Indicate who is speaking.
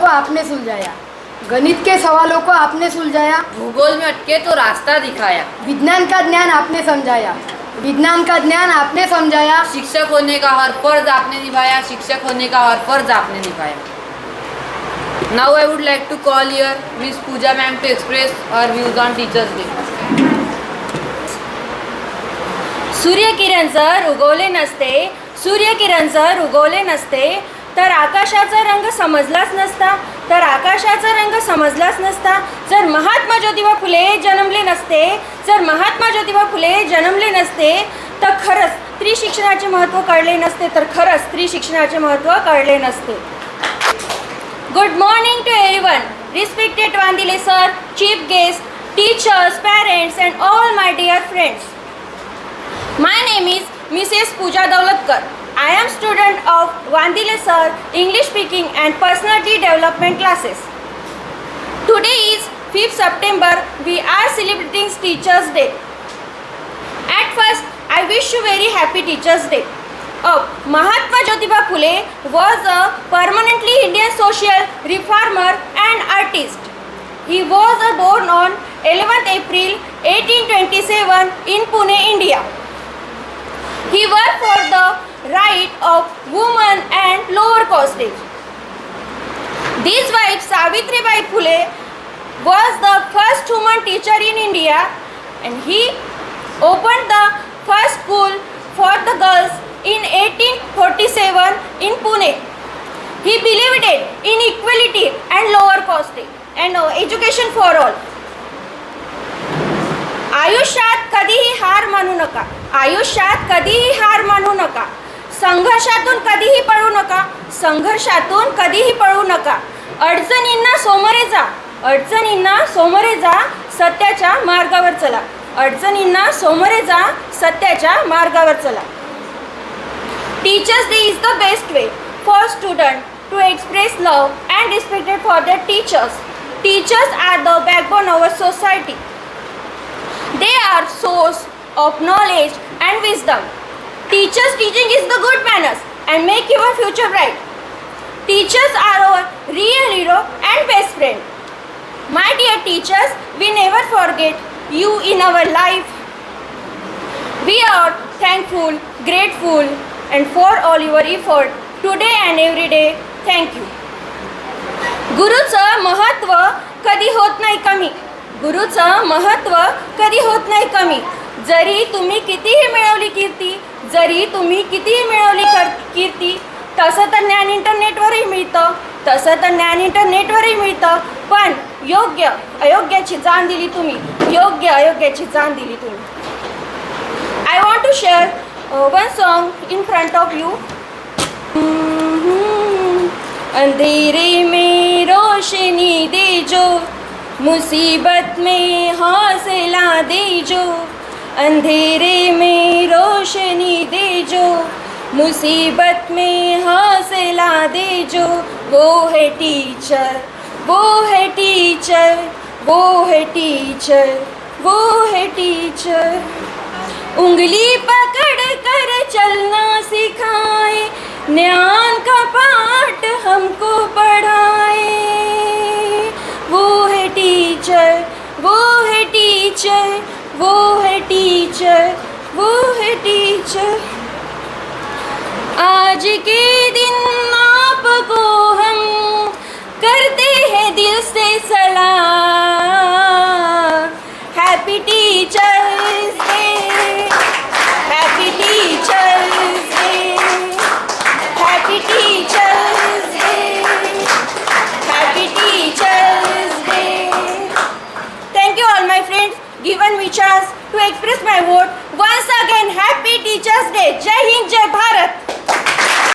Speaker 1: को आपने सुलझाया। गणित के सवालों को आपने सुलझाया।
Speaker 2: भूगोल में अटके तो रास्ता दिखाया।
Speaker 1: विज्ञान का ज्ञान आपने समझाया। विज्ञान का ज्ञान आपने समझाया।
Speaker 2: शिक्षक होने का हर फर्ज आपने निभाया। शिक्षक होने का हर फर्ज आपने निभाया। Now I would like to call your miss Pooja ma'am to express our views on teachers day
Speaker 3: सूर्यकिरण जर उगवले नसते सूर्यकिरण जर उगवले नसते तर आकाशाचा रंग समजलाच नसता. तर आकाशाचा रंग समजलाच नसता. जर महात्मा ज्योतिबा फुले जन्मले नसते जर महात्मा ज्योतिबा फुले जन्मले नसते तर खरंच स्त्री शिक्षणाचे महत्त्व कळले नसते तर खरंच स्त्री शिक्षणाचे महत्त्व कळले नसते. Good morning to everyone respected Wandile sir chief guest teachers parents and all my dear friends my name is Mrs Pooja Daulatkar I am student of Vandile sir English speaking and personality development classes. Today is 5th September. We are celebrating Teachers Day. At first, I wish you very happy Teachers Day. Uh, Mahatma Jyotiba Phule was a permanently Indian social reformer and artist. He was uh, born on 11th April 1827 in Pune, India. He worked for the right of women and lower. This wife, Savitribai Phule, was the first woman teacher in India and he opened the first school for the girls in 1847 in Pune. He believed in equality and lower costing and education for all. आयुष्यात कधीही हार मानू नका आयुष्यात कधीही हार मानू नका संघर्षातून कधीही पळू नका. संघर्षातून कधीही पळू नका. अडचणींना सोमरे जा. अडचणींना सोमरे जा सत्याच्या मार्गावर चला. अडचणींना सोमरे जा सत्याच्या मार्गावर चला. Teachers day is the best way for student to express love and respected for the teachers teachers are the backbone our society they are source of knowledge and wisdom Teachers teaching is the good manners and make your future bright. Teachers are our real hero and best friend. My dear teachers, we never forget you in our life. We are thankful, grateful and for all your effort today and every day. Thank you. गुरुचं महत्त्व कधी होत नाही कमी गुरुचं महत्त्व कधी होत नाही कमी जरी तुम्ही कितीही मिळवली कीर्ती जरी तुम्ही कितीही मिळवली कर कीर्ती तसं तर ज्ञान इंटरनेटवरही मिळतं तसं तर ज्ञान इंटरनेटवरही मिळतं पण योग्य अयोग्याची जाण दिली तुम्ही. योग्य अयोग्याची जाण दिली तुम्ही. I want to share one song in front of you अंधेरे में रोशनी दे जो मुसीबत में हौसला दे जो। अंधेरे में रोशनी दे जो, मुसीबत में हौसला दे जो। वो है टीचर वो है टीचर वो है टीचर वो है टीचर उंगली पकड़ कर चलना सिखाए, ज्ञान का पाठ हमको पढ़ाए। वो है टीचर वो है टीचर वो है टीचर वो है टीचर आज के दिन आपको हम करते हैं दिल से given me chance to express my vote once again happy teachers day jai hind jai bharat